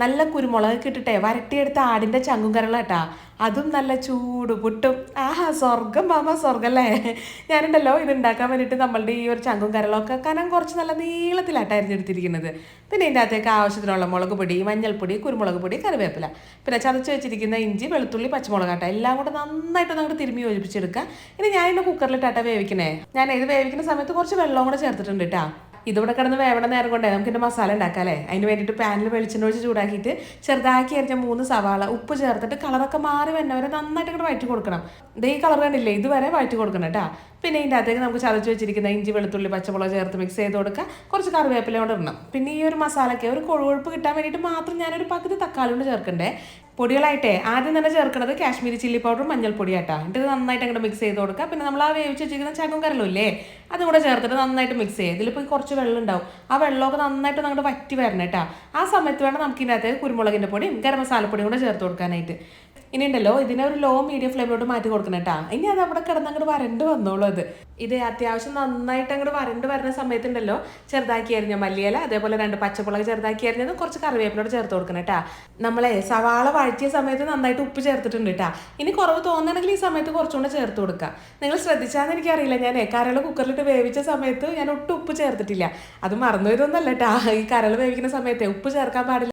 നല്ല കുരുമുളക് ഇട്ടിട്ടെ വരട്ടിയെടുത്ത ആടിന്റെ ചങ്കും കരളാട്ടാ. അതും നല്ല ചൂട് പുട്ടും. ആഹാ സ്വർഗം മാമ സ്വർഗം അല്ലേ ഞാനുണ്ടല്ലോ ഇത് ഉണ്ടാക്കാൻ വേണ്ടിയിട്ട് നമ്മളുടെ ഈ ഒരു ചങ്കും കരളൊക്കെ കനം കുറച്ച് നല്ല നീളത്തിലാട്ടാ അരിഞ്ഞെടുത്തിരിക്കുന്നത് പിന്നെ ഇതിന്റെ അകത്തേക്ക് ആവശ്യത്തിനുള്ള മുളക് പൊടി മഞ്ഞൾപ്പൊടി കുരുമുളക് പൊടി കറിവേപ്പില. പിന്നെ ചതച്ച് വെച്ചിരിക്കുന്ന ഇഞ്ചി വെളുത്തുള്ളി പച്ചമുളകാട്ട. എല്ലാം കൂടെ നന്നായിട്ട് അങ്ങോട്ട് തിരുമ്മി യോജിപ്പിച്ചെടുക്കുക. ഇനി ഞാൻ ഇതിന്റെ കുക്കറിലിട്ടാട്ടാ വേവിക്കണേ. ഞാൻ ഇത് വേവിക്കുന്ന സമയത്ത് കുറച്ച് വെള്ളവും കൂടെ ചേർത്തിട്ടുണ്ട് കേട്ടാ. ഇതിവിടെ കിടന്ന് വേവണ നേരം കൊണ്ടേ നമുക്ക് എന്റെ മസാല ഉണ്ടാക്കാം അല്ലേ? അതിന് വേണ്ടിയിട്ട് പാനിൽ വെളിച്ചെണ്ണ ഒഴിച്ച് ചൂടാക്കിയിട്ട് ചെറുതാക്കി അരിഞ്ഞ മൂന്ന് സവാള ഉപ്പ് ചേർത്തിട്ട് കളറൊക്കെ മാറി വന്നവരെ നന്നായിട്ട് ഇങ്ങോട്ട് വഴറ്റി കൊടുക്കണം. ഇത് ഈ കളർ കണ്ടില്ലേ? ഇതുവരെ വഴറ്റി കൊടുക്കണം കേട്ടോ. പിന്നെ ഇതിന്റെ അകത്തേക്ക് നമുക്ക് ചതച്ച് വെച്ചിരിക്കുന്ന ഇഞ്ചി വെളുത്തുള്ളി പച്ചമുളക് ചേർത്ത് മിക്സ് ചെയ്ത് കൊടുക്കുക. കുറച്ച് കറിവേപ്പില കൊണ്ട് ഇടണം. പിന്നെ ഈ ഒരു മസാലയ്ക്ക് ഒരു കൊഴുവഴുപ്പ് കിട്ടാൻ വേണ്ടിയിട്ട് മാത്രം ഞാനൊരു പകുതി തക്കാളി കൊണ്ട് ചേർക്കണ്ടേ? പൊടികളായിട്ടേ ആദ്യം തന്നെ ചേർക്കുന്നത് കാശ്മീരി ചില്ലി പൗഡറും മഞ്ഞൾപ്പൊടി ആട്ടാ എന്നിട്ട് ഇത് നന്നായിട്ട് അങ്ങോട്ട് മിക്സ് ചെയ്ത് കൊടുക്കുക പിന്നെ നമ്മൾ ആ വേവിച്ച് വെച്ചിരിക്കുന്ന ചകം കരലും ഇല്ലേ? അതും കൂടെ ചേർത്തിട്ട് നന്നായിട്ട് മിക്സ് ചെയ്യുക ഇതിലിപ്പോൾ കുറച്ച് വെള്ളം ഉണ്ടാവും. ആ വെള്ളമൊക്കെ നന്നായിട്ട് അങ്ങോട്ട് വറ്റി വരണം കേട്ടോ ആ സമയത്ത് വേണം നമുക്ക് ഇതിനകത്ത് കുരുമുളകിന്റെ പൊടിയും ഗരം മസാലപ്പൊടിയും കൂടെ ചേർത്ത് കൊടുക്കാനായിട്ട്. ഇനി ഉണ്ടല്ലോ ഇതിനെ ഒരു ലോ മീഡിയം ഫ്ലെയിമിലോട്ട് മാറ്റി കൊടുക്കണം കേട്ടോ. ഇനി അത് അവിടെ കിടന്ന് അങ്ങോട്ട് വരണ്ട് വന്നോളൂ അത്. ഇത് അത്യാവശ്യം നന്നായിട്ട് അങ്ങോട്ട് വരണ്ട് വരുന്ന സമയത്തുണ്ടല്ലോ ചെറുതാക്കി അരിഞ്ഞ മല്ലിയില അതേപോലെ രണ്ട് പച്ചമുളക് ചെറുതാക്കി അരിഞ്ഞത് കുറച്ച് കറിവേപ്പിലോട് ചേർത്ത് കൊടുക്കണം കേട്ടാ. നമ്മളെ സവാള വഴറ്റിയ സമയത്ത് നന്നായിട്ട് ഉപ്പ് ചേർത്തിട്ടുണ്ട് കേട്ടാ. ഇനി കുറവ് തോന്നണമെങ്കിൽ ഈ സമയത്ത് കുറച്ചുകൂടെ ചേർത്ത് കൊടുക്കുക. നിങ്ങൾ ശ്രദ്ധിച്ചാന്ന് എനിക്കറിയില്ല ഞാൻ കരൾ കുക്കറിലിട്ട് വേവിച്ച സമയത്ത് ഞാൻ ഒട്ടും ഉപ്പ് ചേർത്തിട്ടില്ല. അത് മറന്നു ഇതൊന്നല്ല കേട്ടാ. ഈ കരൾ വേവിക്കുന്ന സമയത്ത് ഉപ്പ് ചേർക്കാൻ പാടില്ല.